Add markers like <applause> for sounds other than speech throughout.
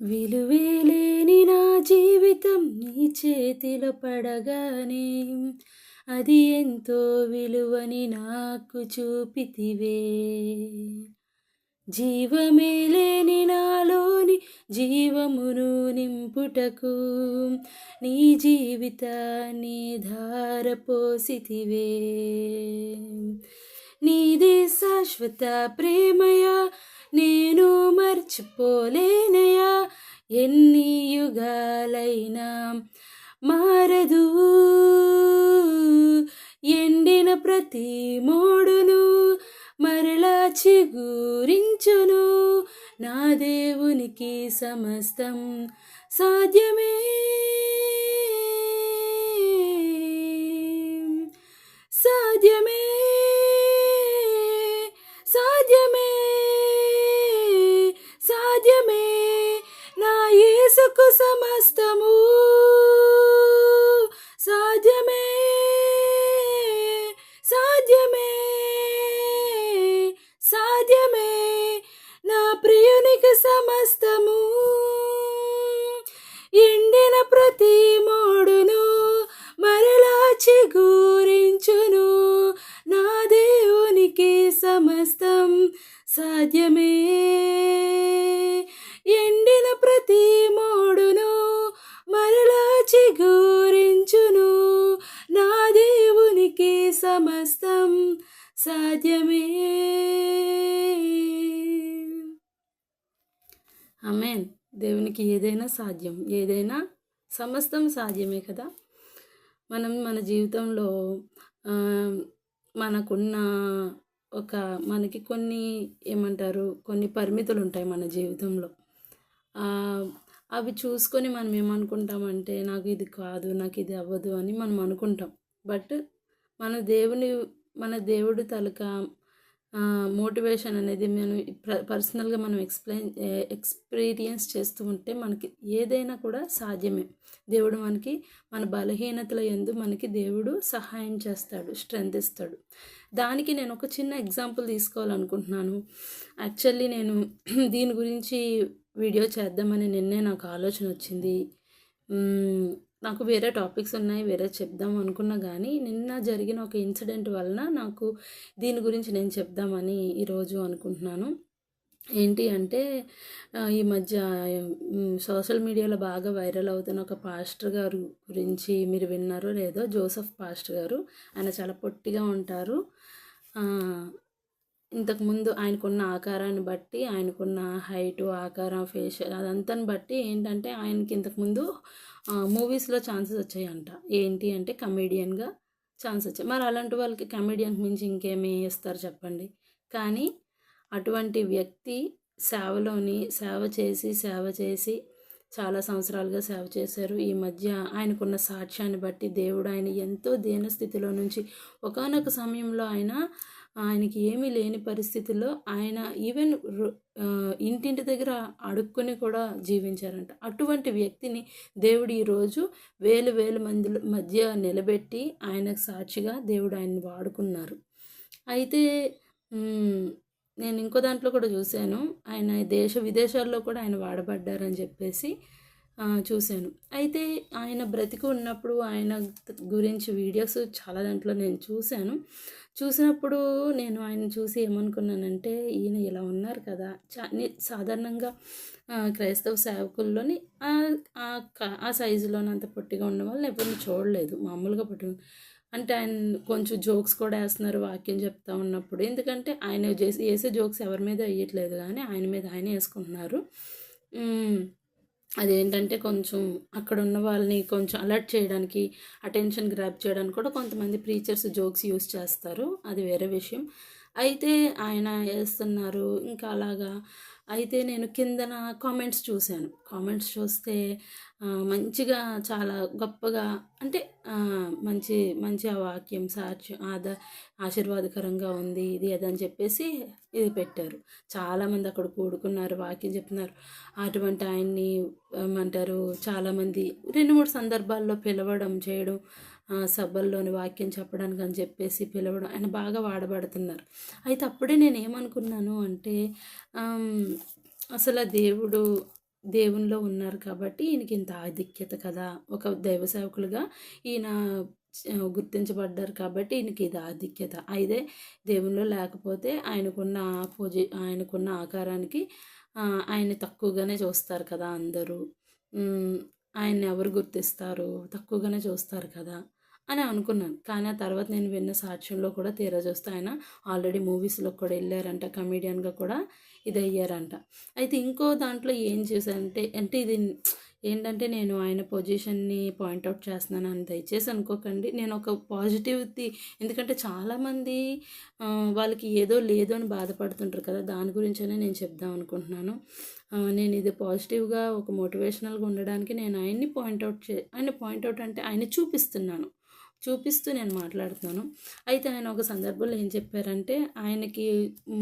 విలువేలేని నా జీవితం నీ చేతిలో పడగానే అది ఎంతో విలువని నాకు చూపితివే. జీవమే లేని నాలోని జీవమును నింపుటకు నీ జీవితాన్ని ధారపోసితివే నీది శాశ్వత ప్రేమయ నేను మర్చిపోలేనయా ఎన్ని యుగాలైనా మారదు. ఎండిన ప్రతి మోడును మరలా చిగురించును. నా దేవునికి సమస్తం సాధ్యమే. సాధ్యమే. సాధ్యమే. సమస్తము. ఆమెన్. దేవునికి ఏదైనా సాధ్యం. ఏదైనా సమస్తం సాధ్యమే కదా. మనం మన జీవితంలో మనకున్న ఒక మనకి కొన్ని ఏమంటారు కొన్ని పరిమితులు ఉంటాయి మన జీవితంలో. అవి చూసుకొని మనం ఏమనుకుంటామంటే నాకు ఇది కాదు నాకు ఇది అవ్వదు అని మనం అనుకుంటాం. బట్ మన దేవుని మన దేవుడు తలక మోటివేషన్ అనేది మనం పర్సనల్గా మనం ఎక్స్ప్లెయిన్ ఎక్స్పీరియన్స్ చేస్తూ ఉంటే మనకి ఏదైనా కూడా సాధ్యమే. దేవుడు మనకి మన బలహీనతల ఎందు మనకి దేవుడు సహాయం చేస్తాడు స్ట్రెంత్ ఇస్తాడు. దానికి నేను ఒక చిన్న ఎగ్జాంపుల్ తీసుకోవాలనుకుంటున్నాను. యాక్చువల్లీ నేను <clears throat> దీని గురించి వీడియో చేద్దామని నిన్నే నాకు ఆలోచన వచ్చింది. నాకు వేరే టాపిక్స్ ఉన్నాయి వేరే చెప్దాం అనుకున్నా కానీ నిన్న జరిగిన ఒక ఇన్సిడెంట్ వలన నాకు దీని గురించి నేను చెప్దామని ఈరోజు అనుకుంటున్నాను. ఏంటి అంటే ఈ మధ్య సోషల్ మీడియాలో బాగా వైరల్ అవుతున్న ఒక పాస్టర్ గారు గురించి మీరు విన్నారో లేదో జోసఫ్ పాస్టర్ గారు. ఆయన చాలా పొట్టిగా ఉంటారు. ఇంతకుముందు ఆయనకున్న ఆకారాన్ని బట్టి ఆయనకున్న హైటు ఆకారం ఫేషియల్ అదంతాని బట్టి ఏంటంటే ఆయనకి ఇంతకుముందు మూవీస్లో ఛాన్సెస్ వచ్చాయంట. ఏంటి అంటే కమెడియన్గా ఛాన్స్ వచ్చాయి. మరి అలాంటి వాళ్ళకి కమెడియన్కి మించి ఇంకేమి ఇస్తారు చెప్పండి? కానీ అటువంటి వ్యక్తి సేవలోని సేవ చేసి సేవ చేసి చాలా సంవత్సరాలుగా సేవ చేశారు. ఈ మధ్య ఆయనకున్న సాక్ష్యాన్ని బట్టి దేవుడు ఆయన ఎంతో దీనస్థితిలో నుంచి ఒకానొక సమయంలో ఆయన ఆయనకి ఏమీ లేని పరిస్థితుల్లో ఆయన ఈవెన్ ఇంటింటి దగ్గర అడుక్కుని కూడా జీవించారంట. అటువంటి వ్యక్తిని దేవుడు ఈరోజు వేలు వేలు మంది మధ్య నిలబెట్టి ఆయనకు సాక్షిగా దేవుడు ఆయన్ని వాడుకున్నారు. అయితే నేను ఇంకో దాంట్లో కూడా చూశాను. ఆయన దేశ విదేశాల్లో కూడా ఆయన వాడబడ్డారని చెప్పేసి చూశాను. అయితే ఆయన బ్రతికి ఉన్నప్పుడు ఆయన గురించి వీడియోస్ చాలా దాంట్లో నేను చూశాను. చూసినప్పుడు నేను ఆయన చూసి ఏమనుకున్నానంటే ఈయన ఇలా ఉన్నారు కదా చా- సాధారణంగా క్రైస్తవ సేవకుల్లోని ఆ ఆ ఆ సైజులోనే అంత పొట్టిగా ఉండడం వల్ల ఎప్పుడు చూడలేదు మామూలుగా పొట్టి అంటే ఆయన కొంచెం జోక్స్ కూడా వేస్తున్నారు వాక్యం చెప్తా ఉన్నప్పుడు. ఎందుకంటే ఆయన చేసి వేసే జోక్స్ ఎవరి మీద వేయట్లేదు కానీ ఆయన మీద ఆయన వేసుకుంటున్నారు. అదేంటంటే కొంచెం అక్కడ ఉన్న వాళ్ళని కొంచెం అలర్ట్ చేయడానికి అటెన్షన్ గ్రాప్ చేయడానికి కూడా కొంతమంది ప్రీచర్స్ జోక్స్ యూస్ చేస్తారు. అది వేరే విషయం. అయితే ఆయన వేస్తున్నారు ఇంకా అలాగా అయితే నేను కిందన కామెంట్స్ చూశాను. కామెంట్స్ చూస్తే మంచిగా చాలా గొప్పగా అంటే మంచి మంచి ఆ వాక్యం సాక్ష్యం ఆద ఆశీర్వాదకరంగా ఉంది ఇది అదని చెప్పేసి ఇది పెట్టారు. చాలామంది అక్కడ కూడుకున్నారు వాక్యం చెప్తున్నారు. అటువంటి ఆయన్ని ఏమంటారు? చాలామంది రెండు మూడు సందర్భాల్లో పిలవడం చేయడం సభల్లోని వాక్యం చెప్పడానికి అని చెప్పేసి పిలవడం ఆయన బాగా వాడబడుతున్నారు. అయితే అప్పుడే నేను ఏమనుకున్నాను అంటే అసలు ఆ దేవుడు దేవునిలో ఉన్నారు కాబట్టి ఈయనకి ఇంత ఆధిక్యత కదా. ఒక దైవ సేవకులుగా ఈయన గుర్తించబడ్డారు కాబట్టి ఈయనకి ఇది ఆధిక్యత. అయితే దేవునిలో లేకపోతే ఆయనకున్న పొజి ఆయనకున్న ఆకారానికి ఆయన తక్కువగానే చూస్తారు కదా అందరూ. ఆయన ఆయన్ని ఎవరు గుర్తిస్తారు? తక్కువగానే చూస్తారు కదా. అని అనుకున్నాను. కానీ ఆ తర్వాత నేను విన్న సాక్ష్యంలో కూడా తీరా చూస్తే ఆయన ఆల్రెడీ మూవీస్లో కూడా వెళ్ళారంట కమీడియన్గా కూడా ఇది అయ్యారంట అయితే ఇంకో దాంట్లో ఏం చేశానంటే అంటే ఇది ఏంటంటే నేను ఆయన పొజిషన్ని పాయింట్అవుట్ చేస్తున్నాను అని దయచేసి అనుకోకండి. నేను ఒక పాజిటివ్ది ఎందుకంటే చాలామంది వాళ్ళకి ఏదో లేదు అని బాధపడుతుంటారు కదా దాని గురించనే నేను చెప్దాం అనుకుంటున్నాను. నేను ఇది పాజిటివ్గా ఒక మోటివేషనల్గా ఉండడానికి నేను ఆయన్ని పాయింట్అవుట్ చే ఆయన పాయింట్అవుట్ అంటే ఆయన చూపిస్తున్నాను. చూపిస్తూ నేను మాట్లాడుతున్నాను. అయితే ఆయన ఒక సందర్భంలో ఏం చెప్పారంటే ఆయనకి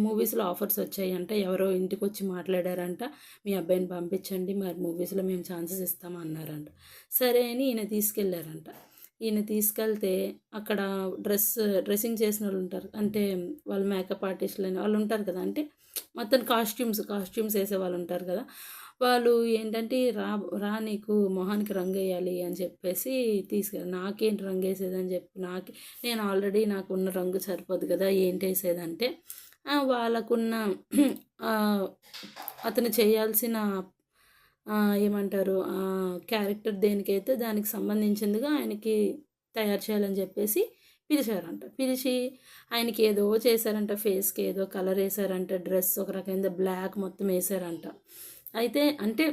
మూవీస్లో ఆఫర్స్ వచ్చాయంట ఎవరో ఇంటికి వచ్చి మాట్లాడారంట మీ అబ్బాయిని పంపించండి మరి మూవీస్లో మేము ఛాన్సెస్ ఇస్తాం అన్నారంట. సరే అని ఈయన తీసుకెళ్ళారంట ఈయన తీసుకెళ్తే అక్కడ డ్రెస్ డ్రెస్సింగ్ చేసిన వాళ్ళు ఉంటారు అంటే వాళ్ళు మేకప్ ఆర్టిస్టులు అని వాళ్ళు ఉంటారు కదా అంటే మొత్తం కాస్ట్యూమ్స్ కాస్ట్యూమ్స్ వేసే వాళ్ళు ఉంటారు కదా వాళ్ళు ఏంటంటే రా రా నీకు మొహానికి రంగు వేయాలి అని చెప్పేసి తీసుకెళ్ళి నాకేంటి రంగు వేసేది అని చెప్పి నాకు నేను ఆల్రెడీ నాకున్న రంగు సరిపోదు కదా ఏంటి వేసేదంటే వాళ్ళకున్న అతను చేయాల్సిన ఏమంటారు క్యారెక్టర్ దేనికైతే దానికి సంబంధించిందిగా ఆయనకి తయారు చేయాలని చెప్పేసి పిలిచారంట. పిలిచి ఆయనకి ఏదో చేశారంట ఫేస్కి ఏదో కలర్ వేసారంట డ్రెస్ ఒక రకమైన బ్లాక్ మొత్తం వేసారంట అయితే అంటే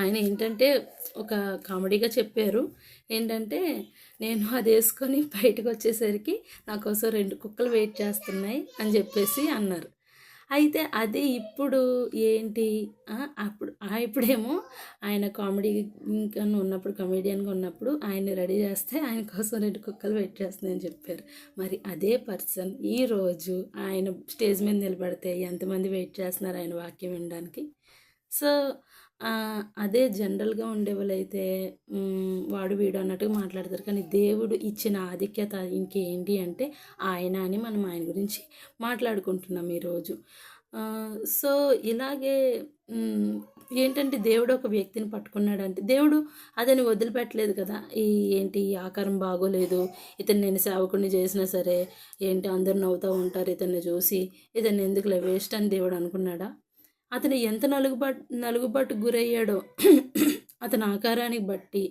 ఆయన ఏంటంటే ఒక కామెడీగా చెప్పారు. ఏంటంటే నేను అది వేసుకొని బయటకు వచ్చేసరికి నా కోసం రెండు కుక్కలు వెయిట్ చేస్తున్నాయి అని చెప్పేసి అన్నారు. అయితే అది ఇప్పుడు ఏంటి? అప్పుడు ఇప్పుడేమో ఆయన కామెడీ ఇంకా ఉన్నప్పుడు కమెడియన్గా ఉన్నప్పుడు ఆయన రెడీ చేస్తే ఆయన కోసం రెండు కుక్కలు వెయిట్ చెప్పారు. మరి అదే పర్సన్ ఈరోజు ఆయన స్టేజ్ మీద నిలబడితే ఎంతమంది వెయిట్ చేస్తున్నారు ఆయన వాక్యం వినడానికి? సో అదే జనరల్గా ఉండే వాళ్ళైతే వాడు వీడు అన్నట్టుగా మాట్లాడతారు. కానీ దేవుడు ఇచ్చిన ఆధిక్యత ఇంకేంటి అంటే ఆయన అని మనం ఆయన గురించి మాట్లాడుకుంటున్నాం ఈరోజు సో ఇలాగే ఏంటంటే దేవుడు ఒక వ్యక్తిని పట్టుకున్నాడంటే దేవుడు అదని వదిలిపెట్టలేదు కదా. ఈ ఏంటి ఈ ఆకారం బాగోలేదు ఇతను నేను సేవకుడిని చేసినా సరే ఏంటి అందరు నవ్వుతూ ఉంటారు ఇతన్ని చూసి ఇతన్ని ఎందుకులే వేస్ట్ అని దేవుడు అనుకున్నాడా? అతను ఎంత నలుగుబాటు నలుగుబాటు గురయ్యాడో అతని ఆకారానికి బట్టి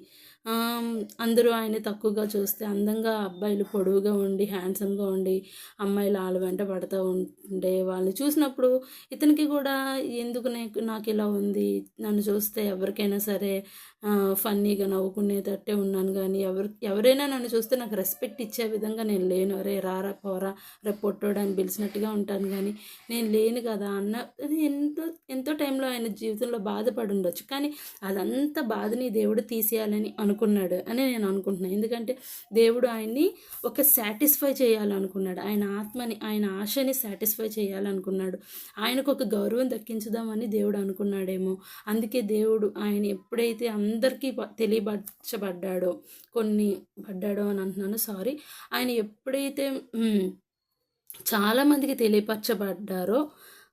అందరూ ఆయన తక్కువగా చూస్తే అందంగా అబ్బాయిలు పొడవుగా ఉండి హ్యాండ్సమ్గా ఉండి అమ్మాయిలు వాళ్ళ వెంట పడుతూ ఉండే వాళ్ళని చూసినప్పుడు ఇతనికి కూడా ఎందుకు నాకు నాకు ఇలా ఉంది? నన్ను చూస్తే ఎవరికైనా సరే ఫన్నీగా నవ్వుకునేటట్టే ఉన్నాను. కానీ ఎవరు ఎవరైనా నన్ను చూస్తే నాకు రెస్పెక్ట్ ఇచ్చే విధంగా నేను లేను. అరే రారా పోరా రేపు పొట్టోడని పిలిచినట్టుగా ఉంటాను. కానీ నేను లేను కదా అన్న అది ఎంతో ఎంతో టైంలో ఆయన జీవితంలో బాధపడి ఉండొచ్చు. కానీ అదంతా బాధని దేవుడు తీసేయాలని అనుకున్నాడు అని నేను అనుకుంటున్నాను. ఎందుకంటే దేవుడు ఆయన్ని ఒక సాటిస్ఫై చేయాలనుకున్నాడు. ఆయన ఆత్మని ఆయన ఆశని సాటిస్ఫై చేయాలనుకున్నాడు. ఆయనకు ఒక గౌరవం దక్కించుదామని దేవుడు అనుకున్నాడేమో. అందుకే దేవుడు ఆయన ఎప్పుడైతే అందరికీ తెలియపరచబడ్డాడో కొన్ని పడ్డాడో అని అంటున్నాను సారీ. ఆయన ఎప్పుడైతే చాలామందికి తెలియపరచబడ్డారో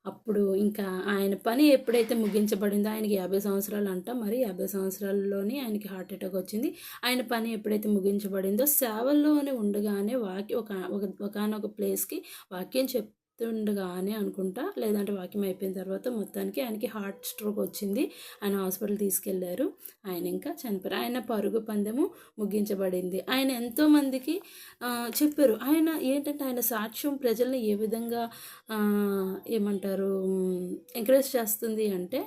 అప్పుడు ఇంకా ఆయన పని ఎప్పుడైతే ముగించబడిందో ఆయనకి యాభై సంవత్సరాలు అంట మరి యాభై సంవత్సరాల్లోనే ఆయనకి హార్ట్ అటాక్ వచ్చింది. ఆయన పని ఎప్పుడైతే ముగించబడిందో సేవల్లోనే ఉండగానే వాక్య ఒక ఒక ఒకనొక ప్లేస్కి వాక్యం తుండగానే అనుకుంటా. లేదంటే వాక్యం అయిపోయిన తర్వాత మొత్తానికి ఆయనకి హార్ట్ స్ట్రోక్ వచ్చింది. ఆయన హాస్పిటల్ తీసుకెళ్ళారు. ఆయన ఇంకా చనిపోయారు. ఆయన పరుగు పందెము ముగించబడింది. ఆయన ఎంతోమందికి చెప్పారు. ఆయన ఏంటంటే ఆయన సాక్ష్యం ప్రజల్ని ఏ విధంగా ఏమంటారు ఎంకరేజ్ చేస్తుంది అంటే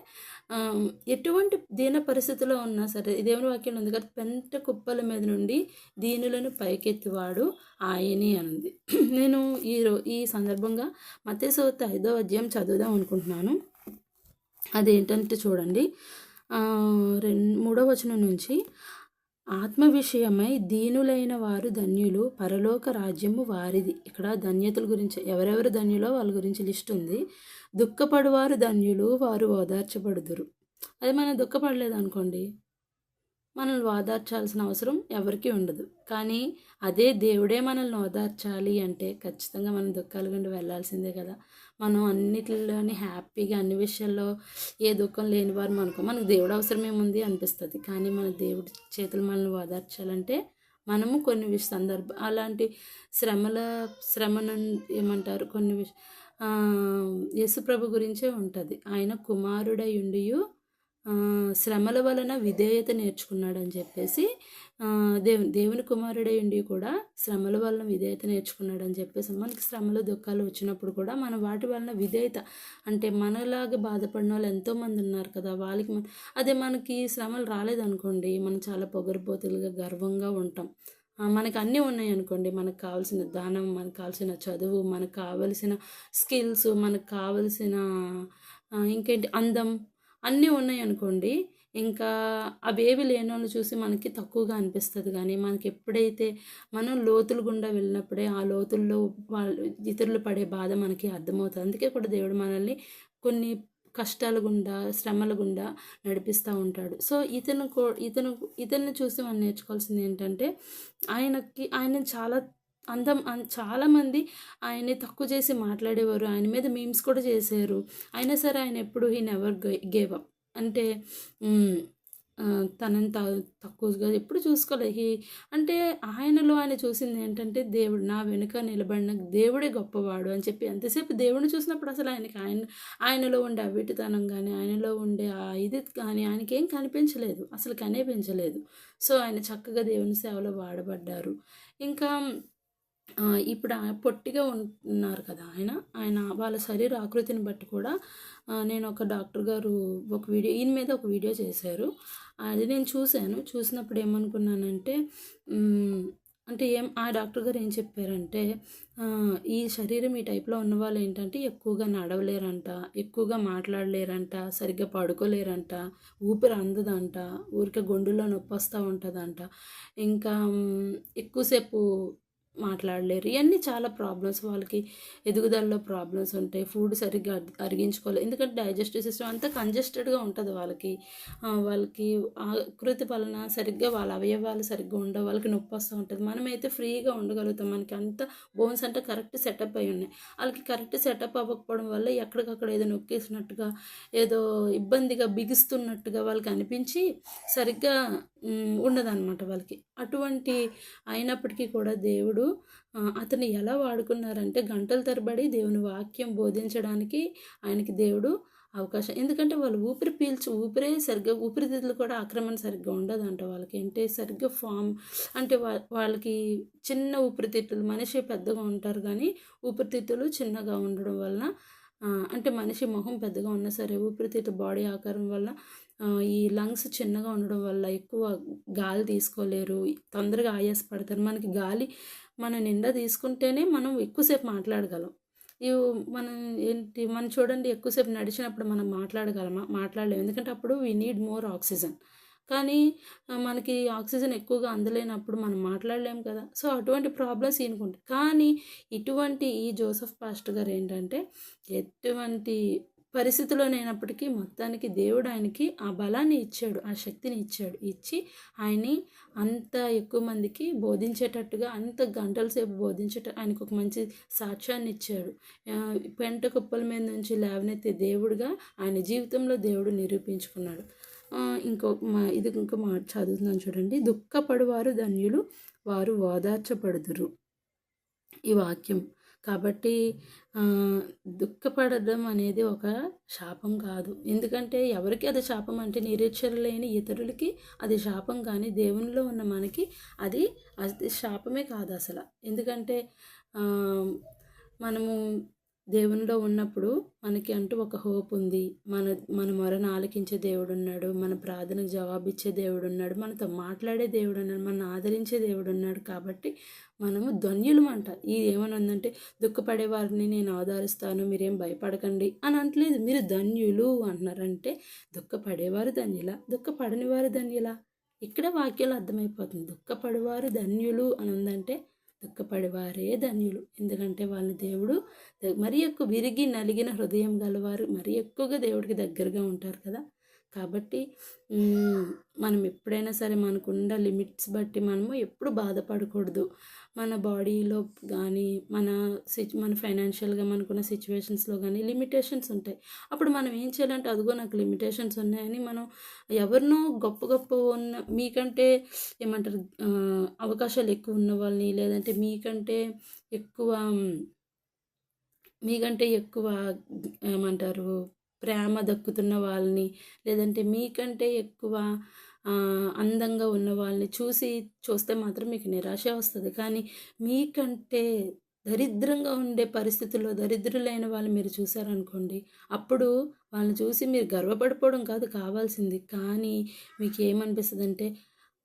ఎటువంటి దీన పరిస్థితిలో ఉన్నా సరే దేవుని వాక్యం ఉంది కదా పెంట కుప్పల మీద నుండి దీనులను పైకెత్తివాడు ఆయనే అనుంది. <clears throat> నేను ఈ ఈ సందర్భంగా మతేసోత ఐదో అధ్యాయం చదువుదాం అనుకుంటున్నాను. అదేంటంటే చూడండి రెండు మూడో వచనం నుంచి ఆత్మ విషయమై దీనులైన వారు ధన్యులు పరలోక రాజ్యము వారిది. ఇక్కడ ధన్యతల గురించి ఎవరెవరు ధన్యులో వాళ్ళ గురించి లిస్ట్ ఉంది. దుఃఖపడువారు ధన్యులు వారు ఓదార్చబడుదురు. అది మనం దుఃఖపడలేదు అనుకోండి మనల్ని ఓదార్చాల్సిన అవసరం ఎవరికీ ఉండదు. కానీ అదే దేవుడే మనల్ని ఓదార్చాలి అంటే ఖచ్చితంగా మనం దుఃఖాల గుండా వెళ్ళాల్సిందే కదా. మనం అన్నిటిలోని హ్యాపీగా అన్ని విషయాల్లో ఏ దుఃఖం లేని వారు అనుకో మనకు దేవుడు అవసరం ఏముంది అనిపిస్తుంది. కానీ మన దేవుడి చేతులు మనల్ని ఓదార్చాలంటే మనము కొన్ని విష సందర్భ అలాంటి శ్రమల శ్రమను ఏమంటారు? కొన్ని విష యేసుప్రభు గురించే ఉంటుంది. ఆయన కుమారుడై ఉండియు శ్రమల వలన విధేయత నేర్చుకున్నాడని చెప్పేసి దేవు దేవుని కుమారుడై ఉండి కూడా శ్రమల వలన విధేయత నేర్చుకున్నాడు అని చెప్పేసి మనకి శ్రమలు దుఃఖాలు వచ్చినప్పుడు కూడా మన వాటి వలన విధేయత అంటే మనలాగా బాధపడిన వాళ్ళు ఎంతోమంది ఉన్నారు కదా వాళ్ళకి మన అదే మనకి శ్రమలు రాలేదనుకోండి మనం చాలా పొగరిపోతులుగా గర్వంగా ఉంటాం. మనకు అన్నీ ఉన్నాయి అనుకోండి మనకు కావాల్సిన దానం మనకు కావాల్సిన చదువు మనకు కావలసిన స్కిల్స్ మనకు కావలసిన ఇంకేంటి అందం అన్నీ ఉన్నాయి అనుకోండి. ఇంకా అవేవి లేని వాళ్ళు చూసి మనకి తక్కువగా అనిపిస్తుంది కానీ మనకి ఎప్పుడైతే మనం లోతులు గుండా వెళ్ళినప్పుడే ఆ లోతుల్లో వాళ్ళు ఇతరులు పడే బాధ మనకి అర్థమవుతుంది. అందుకే కూడా దేవుడు మనల్ని కొన్ని కష్టాల గుండా శ్రమల గుండా నడిపిస్తూ ఉంటాడు. సో ఇతను కో ఇతను ఇతన్ని చూసి మనం నేర్చుకోవాల్సింది ఏంటంటే ఆయనకి ఆయన చాలా అందం చాలామంది ఆయన్ని తక్కువ చేసి మాట్లాడేవారు. ఆయన మీద మీమ్స్ కూడా చేశారు. అయినా సరే ఆయన ఎప్పుడు హీ నెవర్ గేవ్ అప్. అంటే తనని త తక్కువగా ఎప్పుడు చూసుకోలేదు హీ అంటే ఆయనలో ఆయన చూసింది ఏంటంటే దేవుడు నా వెనుక నిలబడిన దేవుడే గొప్పవాడు అని చెప్పి ఎంతసేపు దేవుడిని చూసినప్పుడు అసలు ఆయనకి ఆయన ఆయనలో ఉండే అవిటితనం కానీ ఆయనలో ఉండే ఆ ఇది కానీ ఆయనకి ఏం కనిపించలేదు. అసలు కనిపించలేదు. సో ఆయన చక్కగా దేవుని సేవలో వాడబడ్డారు. ఇంకా ఇప్పుడు పొట్టిగా ఉంటున్నారు కదా ఆయన ఆయన వాళ్ళ శరీర ఆకృతిని బట్టి కూడా నేను ఒక డాక్టర్ గారు ఒక వీడియో ఈయన మీద ఒక వీడియో చేశారు. అది నేను చూశాను. చూసినప్పుడు ఏమనుకున్నానంటే అంటే ఏం ఆ డాక్టర్ గారు ఏం చెప్పారంటే ఈ శరీరం ఈ టైప్లో ఉన్న వాళ్ళు ఏంటంటే ఎక్కువగా నడవలేరంట ఎక్కువగా మాట్లాడలేరంట సరిగ్గా పడుకోలేరంట ఊపిరి అందదంట ఊరికే గొండులో నొప్పి వస్తూ ఉంటుందంట. ఇంకా ఎక్కువసేపు మాట్లాడలేరు. ఇవన్నీ చాలా ప్రాబ్లమ్స్ వాళ్ళకి ఎదుగుదలలో ప్రాబ్లమ్స్ ఉంటాయి. ఫుడ్ సరిగ్గా అరిగించుకోలేదు ఎందుకంటే డైజెస్టివ్ సిస్టమ్ అంతా కంజెస్టెడ్గా ఉంటుంది వాళ్ళకి. వాళ్ళకి ఆకృతి వలన సరిగ్గా వాళ్ళ అవయవాలు సరిగ్గా ఉండవు. వాళ్ళకి నొప్పి వస్తూ ఉంటుంది. మనమైతే ఫ్రీగా ఉండగలుగుతాం. మనకి అంత బోన్స్ అంటే కరెక్ట్ సెటప్ అయి ఉన్నాయి. వాళ్ళకి కరెక్ట్ సెటప్ అవ్వకపోవడం వల్ల ఎక్కడికక్కడ ఏదో నొక్కేసినట్టుగా ఏదో ఇబ్బందిగా బిగుస్తున్నట్టుగా వాళ్ళకి అనిపించి సరిగ్గా ఉండదన్నమాట వాళ్ళకి. అటువంటి అయినప్పటికీ కూడా దేవుడు అతను ఎలా వాడుకున్నారంటే గంటల తరబడి దేవుని వాక్యం బోధించడానికి ఆయనకి దేవుడు అవకాశం. ఎందుకంటే వాళ్ళు ఊపిరి పీల్చి ఊపిరే సరిగ్గా ఊపిరితిత్తులు కూడా ఆక్రమణ సరిగ్గా ఉండదంట వాళ్ళకి. అంటే సరిగ్గా ఫామ్ అంటే వాళ్ళకి చిన్న ఊపిరితిత్తులు మనిషి పెద్దగా ఉంటారు కానీ ఊపిరితిత్తులు చిన్నగా ఉండడం వలన అంటే మనిషి మొహం పెద్దగా ఉన్నా సరే ఊపిరితిత్తు బాడీ ఆకారం వల్ల ఈ లంగ్స్ చిన్నగా ఉండడం వల్ల ఎక్కువ గాలి తీసుకోలేరు తొందరగా ఆయాసపడతారు. మనకి గాలి మన నిండా తీసుకుంటేనే మనం ఎక్కువసేపు మాట్లాడగలం. ఇవి మనం ఏంటి మనం చూడండి ఎక్కువసేపు నడిచినప్పుడు మనం మాట్లాడగలమా? మాట్లాడలేము. ఎందుకంటే అప్పుడు వీ నీడ్ మోర్ ఆక్సిజన్ కానీ మనకి ఆక్సిజన్ ఎక్కువగా అందలేనప్పుడు మనం మాట్లాడలేము కదా. సో అటువంటి ప్రాబ్లమ్స్ ఈయనకుంటాయి. కానీ ఇటువంటి ఈ జోసఫ్ పాస్ట్ గారు ఏంటంటే ఎటువంటి పరిస్థితిలోనైనప్పటికీ మొత్తానికి దేవుడు ఆయనకి ఆ బలాన్ని ఇచ్చాడు ఆ శక్తిని ఇచ్చాడు. ఇచ్చి ఆయన్ని అంత ఎక్కువ మందికి బోధించేటట్టుగా అంత గంటల సేపు బోధించేట ఆయనకు ఒక మంచి సాక్ష్యాన్ని ఇచ్చాడు. పెంట కుప్పల మీద నుంచి లేవనెత్తే దేవుడుగా ఆయన జీవితంలో దేవుడు నిరూపించుకున్నాడు. ఇంకో మా ఇది ఇంకా మా చదువుతున్నాను చూడండి. దుఃఖపడువారు ధన్యులు వారు ఓదార్చబడుదురు. ఈ వాక్యం కాబట్టి దుఃఖపడడం అనేది ఒక శాపం కాదు. ఎందుకంటే ఎవరికి అది శాపం అంటే నిరీక్షణ లేని ఇతరులకి అది శాపం కానీ దేవునిలో ఉన్న మనకి అది అది శాపమే కాదు అసలు. ఎందుకంటే మనము దేవునిలో ఉన్నప్పుడు మనకి అంటూ ఒక హోప్ ఉంది. మన మన మొరను ఆలకించే దేవుడు ఉన్నాడు మన ప్రార్థనకు జవాబిచ్చే దేవుడు ఉన్నాడు మనతో మాట్లాడే దేవుడు ఉన్నాడు మన ఆదరించే దేవుడు ఉన్నాడు కాబట్టి మనము ధన్యులమంట. ఇది ఏమని ఉందంటే దుఃఖపడే వారిని నేను ఆధారిస్తాను మీరేం భయపడకండి అని అంటలేదు మీరు ధన్యులు అంటున్నారంటే దుఃఖపడేవారు ధన్యుల? దుఃఖపడని వారు ధన్యుల? ఇక్కడ వాక్యాలు అర్థమైపోతుంది. దుఃఖపడేవారు ధన్యులు అని ఉందంటే దుఃఖపడేవారే ధన్యులు. ఎందుకంటే వాళ్ళ దేవుడు మరి ఎక్కువ విరిగి నలిగిన హృదయం గలవారు మరి ఎక్కువగా దేవుడికి దగ్గరగా ఉంటారు కదా. కాబట్టి మనం ఎప్పుడైనా సరే మనకున్న లిమిట్స్ బట్టి మనము ఎప్పుడు బాధపడకూడదు. మన బాడీలో కానీ మన సిచ్ మన ఫైనాన్షియల్గా మనకున్న సిచ్యువేషన్స్లో కానీ లిమిటేషన్స్ ఉంటాయి. అప్పుడు మనం ఏం చేయాలంటే అదిగో నాకు లిమిటేషన్స్ ఉన్నాయని మనం ఎవరినో గొప్ప గొప్ప ఉన్న మీకంటే ఏమంటారు అవకాశాలు ఎక్కువ ఉన్న వాళ్ళని లేదంటే మీకంటే ఎక్కువ మీకంటే ఎక్కువ ఏమంటారు ప్రేమ దక్కుతున్న వాళ్ళని లేదంటే మీకంటే ఎక్కువ అందంగా ఉన్న వాళ్ళని చూసి చూస్తే మాత్రం మీకు నిరాశ వస్తుంది. కానీ మీకంటే దరిద్రంగా ఉండే పరిస్థితుల్లో దరిద్రులైన వాళ్ళు మీరు చూసారనుకోండి అప్పుడు వాళ్ళని చూసి మీరు గర్వపడిపోవడం కాదు కావాల్సింది. కానీ మీకు ఏమనిపిస్తుంది అంటే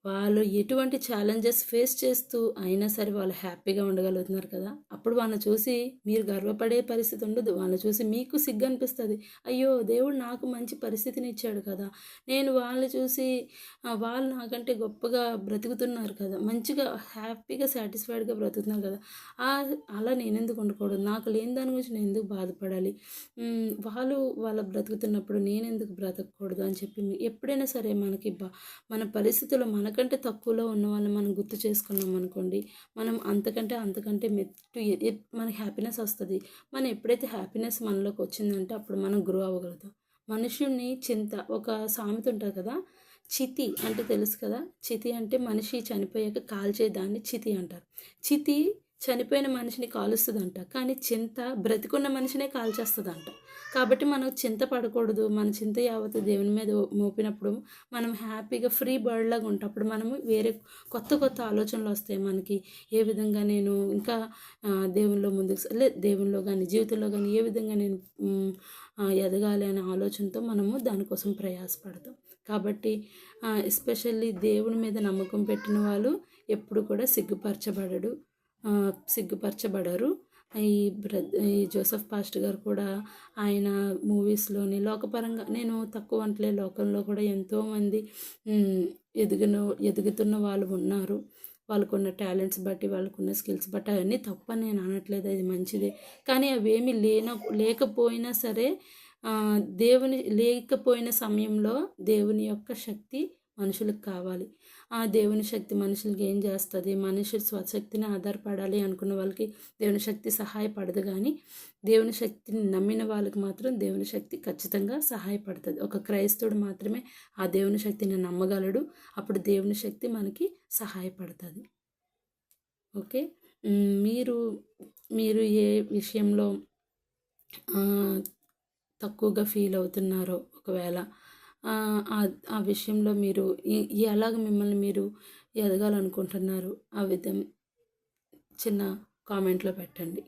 వాళ్ళు ఎటువంటి ఛాలెంజెస్ ఫేస్ చేస్తూ అయినా సరే వాళ్ళు హ్యాపీగా ఉండగలుగుతున్నారు కదా. అప్పుడు వాళ్ళని చూసి మీరు గర్వపడే పరిస్థితి ఉండదు. వాళ్ళని చూసి మీకు సిగ్గు అనిపిస్తుంది అయ్యో దేవుడు నాకు మంచి పరిస్థితిని ఇచ్చాడు కదా. నేను వాళ్ళని చూసి వాళ్ళు నాకంటే గొప్పగా బ్రతుకుతున్నారు కదా. మంచిగా హ్యాపీగా సాటిస్ఫైడ్గా బ్రతుకుతున్నారు కదా. అలా నేను ఎందుకు ఉండకూడదు? నాకు లేని దాని గురించి నేను ఎందుకు బాధపడాలి? వాళ్ళు వాళ్ళ బ్రతుకుతున్నప్పుడు నేను ఎందుకు బ్రతకూడదు అని చెప్పి ఎప్పుడైనా సరే మనకి మన పరిస్థితుల్లో మనకంటే తక్కువలో ఉన్న వాళ్ళని మనం గుర్తు చేసుకున్నాం అనుకోండి మనం అంతకంటే అంతకంటే మెట్టు మనకి హ్యాపీనెస్ వస్తుంది. మనం ఎప్పుడైతే హ్యాపీనెస్ మనలోకి వచ్చిందంటే అప్పుడు మనం గ్రో అవ్వగలుగుతాం. మనుషుని చింత ఒక సామెత ఉంటుంది కదా చితి అంటే తెలుసు కదా చితి అంటే మనిషి చనిపోయాక కాల్చే దాన్ని చితి అంటారు. చితి చనిపోయిన మనిషిని కాలుస్తుందంట. కానీ చింత బ్రతికున్న మనిషినే కాల్చేస్తుందంట. కాబట్టి మనం చింత పడకూడదు. మన చింత యావత్తు దేవుని మీద మోపినప్పుడు మనం హ్యాపీగా ఫ్రీ బర్డ్ లాగా ఉంటాం అప్పుడు మనము వేరే కొత్త కొత్త ఆలోచనలు వస్తాయి మనకి. ఏ విధంగా నేను ఇంకా ఆ, దేవునిలో ముందుకు లే దేవునిలో కానీ జీవితంలో కానీ ఏ విధంగా నేను ఎదగాలి అనే ఆలోచనతో మనము దానికోసం ప్రయాసపడతాం. కాబట్టి ఎస్పెషల్లీ దేవుని మీద నమ్మకం పెట్టిన వాళ్ళు ఎప్పుడు కూడా సిగ్గుపరచబడడు. సిగ్గుపరచబడరు. ఈ బ్ర ఈ జోసఫ్ పాస్ట్ గారు కూడా ఆయన మూవీస్లోని లోకపరంగా నేను తక్కువ అంటలే లోకంలో కూడా ఎంతోమంది ఎదిగిన ఎదుగుతున్న వాళ్ళు ఉన్నారు. వాళ్ళకున్న టాలెంట్స్ బట్టి వాళ్ళకున్న స్కిల్స్ బట్టి అవన్నీ తప్ప నేను అనట్లేదు అది మంచిదే. కానీ అవేమి లేన లేకపోయినా సరే దేవుని లేకపోయిన సమయంలో దేవుని యొక్క శక్తి మనుషులకు కావాలి. ఆ దేవుని శక్తి మనుషులకి ఏం చేస్తుంది? మనుషుల స్వశక్తిని ఆధారపడాలి అనుకున్న వాళ్ళకి దేవుని శక్తి సహాయపడదు కానీ దేవుని శక్తిని నమ్మిన వాళ్ళకి మాత్రం దేవుని శక్తి ఖచ్చితంగా సహాయపడుతుంది. ఒక క్రైస్తవుడు మాత్రమే ఆ దేవుని శక్తిని నమ్మగలడు. అప్పుడు దేవుని శక్తి మనకి సహాయపడుతుంది. ఓకే? మీరు మీరు ఏ విషయంలో తక్కువగా ఫీల్ అవుతున్నారో ఒకవేళ ఆ, ఆ- విషయంలో మీరు ఎలాగ మిమ్మల్ని మీరు ఎదగాలనుకుంటున్నారు ఆ విధం చిన్న కామెంట్లో పెట్టండి.